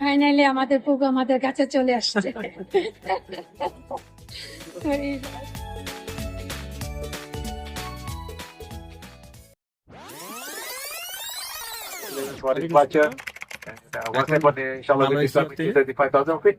Finally আমাদের পুকু আমাদের কাছে চলে আসছে for departure. And uh, once upon inshallah, we'll be submitting 35,000 feet.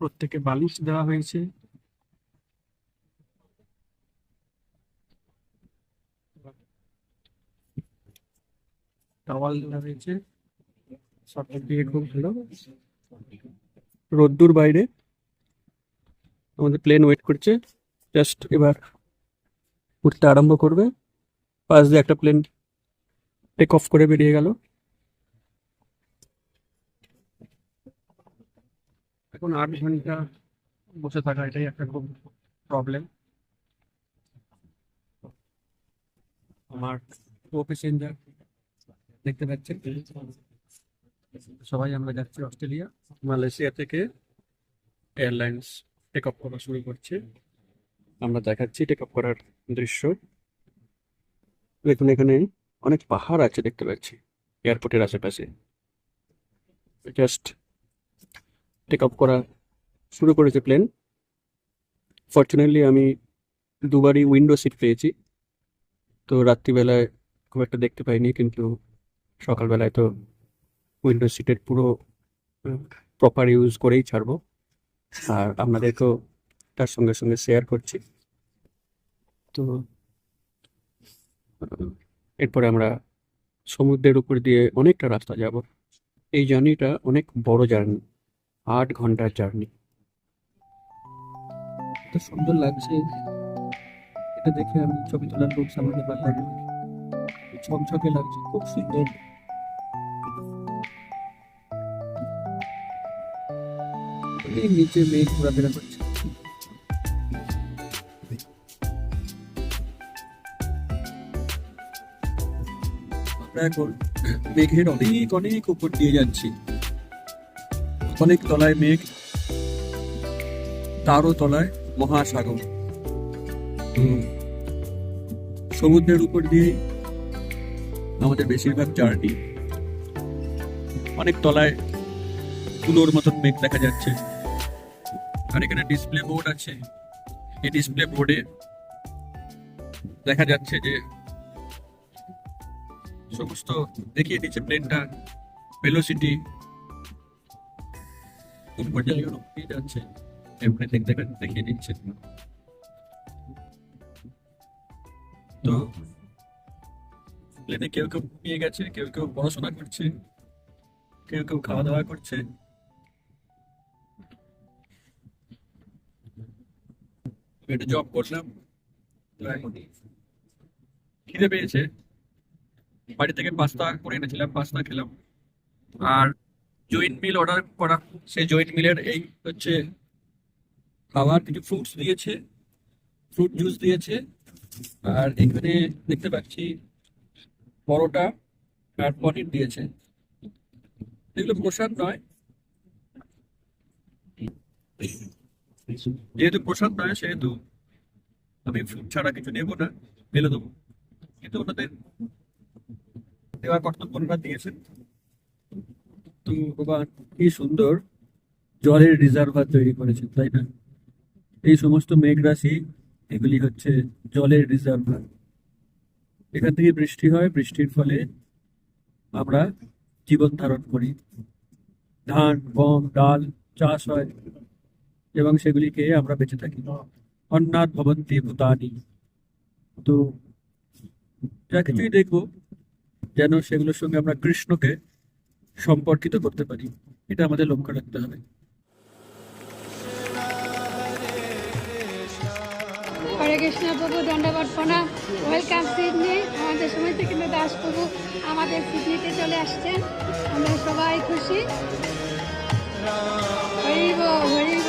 প্রত্যেকে বালিশ দেওয়া হয়েছে। টাওয়াল দেওয়া হয়েছে। দিয়ে খুব ভালো। রোদ্দুর বাইরে। আমাদের প্লেন ওয়েট করছে। জাস্ট এবার উঠতে আরম্ভ করবে। পাশ দিয়ে একটা প্লেন টেক অফ করে বেরিয়ে গেল। এখন আট ঘণ্টা বসে থাকা এটাই একটা খুব প্রবলেম আমার কো প্যাসেঞ্জার দেখতে পাচ্ছেন। সবাই আমরা যাচ্ছি অস্ট্রেলিয়া। মালয়েশিয়া থেকে এয়ারলাইন্স টেক অফ করা শুরু করছে। আমরা দেখাচ্ছি টেক অফ করার দৃশ্য। দেখুন এখানে অনেক পাহাড় আছে দেখতে পাচ্ছি। এয়ারপোর্টের আশেপাশে। জাস্ট টেক অফ করা শুরু করেছে প্লেন ফর্চুনেটলি আমি দুবারই উইন্ডো সিট পেয়েছি। তো রাত্রিবেলায় খুব একটা দেখতে পাইনি, কিন্তু সকালবেলায় তো উইন্ডো সিটের পুরো প্রপার ইউজ করেই ছাড়বো। আর আপনাদেরকেও তার সঙ্গে সঙ্গে শেয়ার করছি। তো, এরপরে আমরা সমুদ্রের উপর দিয়ে অনেকটা রাস্তা যাব। এই জার্নিটা অনেক বড় জার্নি আট ঘণ্টার জার্নি। এত সুন্দর লাগছে। এটা দেখে আমি ছবি তোলার লোক সামনে পারলাম লাগছে, খুব সুন্দর। নিচে মেঘ ঘোরাফেরা করছে। মেঘের অনেক অনেক উপর দিয়ে যাচ্ছি। অনেক তলায় মেঘ তারও তলায় মহাসাগর। সমুদ্রের উপর দিয়ে আমাদের বেশিরভাগ জার্নি। অনেক তলায় তুলোর মতন মেঘ দেখা যাচ্ছে। আর এখানে ডিসপ্লে বোর্ড আছে। এই ডিসপ্লে বোর্ডে দেখা যাচ্ছে যে সমস্ত দেখিয়ে দিচ্ছে প্লেনটা ভেলোসিটি তো কেউ কেউ গেছে, কেউ কেউ পড়াশোনা করছে, কেউ কেউ খাওয়া দাওয়া করছে। জব করলাম খিদে পেয়েছে। বাড়ি থেকে পাস্তা করে এনেছিলাম পাস্তা খেলাম। আর জয়েন্ট মিল অর্ডার করা, সেই জয়েন্ট মিলের এই হচ্ছে খাবার কিছু ফ্রুটস দিয়েছে ফ্রুট জুস দিয়েছে। আর এখানে দেখতে পাচ্ছি পরোটা আর পনির দিয়েছে। এগুলো প্রসাদ নয়। যেহেতু প্রসাদ নয়, সেহেতু আমি ফ্রুট ছাড়া কিছু নেব না, ফেলে দেবো। কিন্তু ওনাদের দেওয়া কর্তব্য ওনারা দিয়েছেন। তো বাবা কি সুন্দর জলের রিজার্ভার তৈরি করেছেন, তাই না? এই সমস্ত মেঘ রাশি, এগুলি হচ্ছে জলের রিজার্ভার এখান থেকে বৃষ্টি হয়, বৃষ্টির ফলে আমরা জীবন ধারণ করি। ধান, গম, ডাল চাষ হয় এবং সেগুলিকে আমরা বেঁচে থাকি। অন্নাথ ভবন্তি ভূতানি। তো যা কিছুই দেখব, যেন সেগুলোর সঙ্গে আমরা কৃষ্ণকে সম্পর্কিত করতে পারি। এটা আমাদের লক্ষ্য রাখতে হবে। হরে কৃষ্ণ প্রভু ওয়েলকাম সিডনি আমাদের সময় থেকে কিন্তু দাস প্রভু আমাদের সিডনিতে চলে আসছেন। আমরা সবাই খুশি। হরিব হরিব